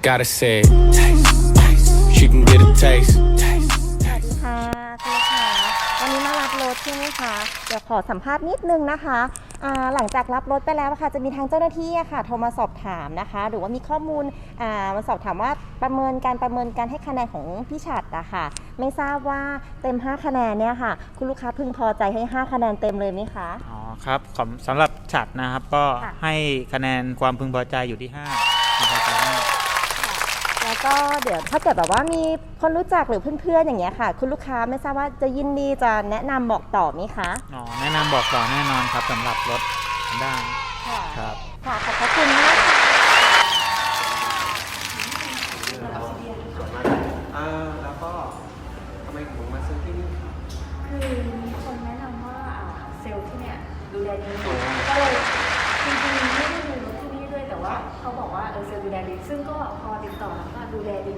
Gotta say, it. taste, taste. She can get a taste. taste, สวัส taste. ดีค่ะคุณลูกค้าวันนี้มารับรถใช่ไหมคะ เดี๋ยวขอสัมภาษณ์นิดนึงนะคะอ่าหลังจากรับรถไปแล้วอะค่ะ จะมีทางเจ้าหน้าที่อะค่ะโทรมาสอบถามนะคะ หรือว่ามีข้อมูลอ่ามาสอบถามว่าประเมินการประเมินการให้คะแนนของพี่ฉัดอะค่ะ ไม่ทราบว่าเต็ม 5 คะแนนเนี่ยค่ะ คุณลูกค้าพึงพอใจให้ 5 คะแนนเต็มเลยไหมคะ อ๋อครับผมสำหรับฉัดนะครับก็ค่ะ ให้คะแนนความพึงพอใจอยู่ที่ 5พึงพอใจห้า แล้ว ก็เดี๋ยวถ้าเกิดแบบว่ามีคนรู้จักหรือเพื่อนๆอย่างเงี้ยค่ะ คุณลูกค้าไม่ทราบว่าจะยินดีจะแนะนำบอกต่อไหมคะอ๋อแนะนำบอกต่อแน่นอนครับสำหรับรถได้ค่ะครับ ค่ะขอบพระคุณมากค่ะอ่าแล้วก็ทำไมถึงมาซื้อที่นี่ครับคือมีคนแนะนำว่าอ่าเซลล์ที่เนี่ยดูแลดีก็เลยจริงๆไม่ได้ดูรถที่นี่ด้วยแต่ว่าเขา บอกว่าเออเซลล์ดูแลดีซึ่งก็พอติดต่อแล้วก็ดูแลดี